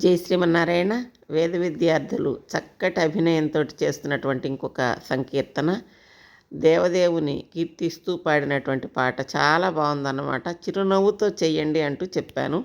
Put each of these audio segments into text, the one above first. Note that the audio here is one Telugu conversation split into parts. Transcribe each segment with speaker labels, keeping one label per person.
Speaker 1: జై శ్రీమన్నారాయణ వేద విద్యార్థులు చక్కటి అభినయంతో చేస్తున్నటువంటి ఇంకొక సంకీర్తన. దేవదేవుని కీర్తిస్తూ పాడినటువంటి పాట చాలా బాగుందన్నమాట. చిరునవ్వుతో చెయ్యండి అంటూ చెప్పాను.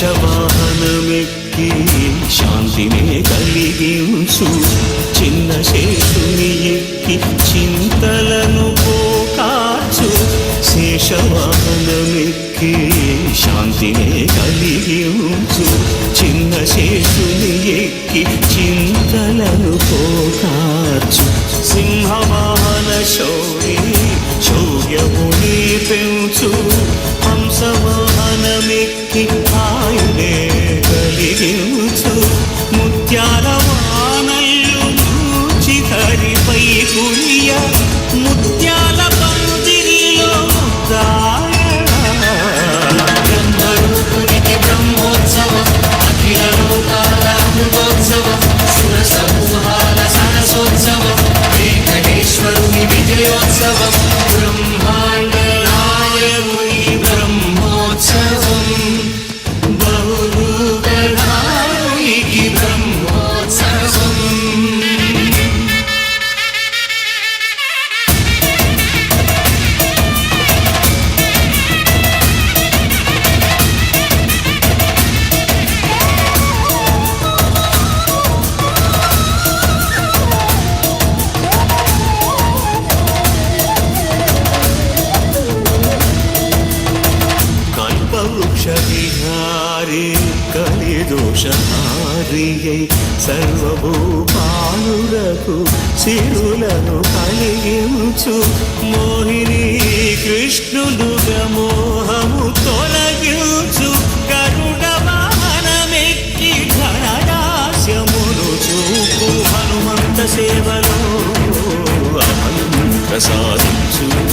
Speaker 2: శేషవాహనమెక్కి శాంతినే కలిగించు. చిన్న శేషుని ఎక్కి చింతలను పోకాచు శేషవాహనమెక్కి శాంతినే కలిగించు. చిన్న శేషుని ఎక్కి చింతలను పోకాచు సింహవాహన శౌరి శౌర్యముని పెంచు.
Speaker 3: ഹരി కలిదోషహారియై సర్వభూపాలులకు శిరులను కలిగించు. మోహిని కృష్ణుడుగా మోహము తొలగించు. గరుడ
Speaker 2: వాహనమెక్కి ఘనరాశ్యమును చూపు. హనుమంత సేవలో అనంత సాధించు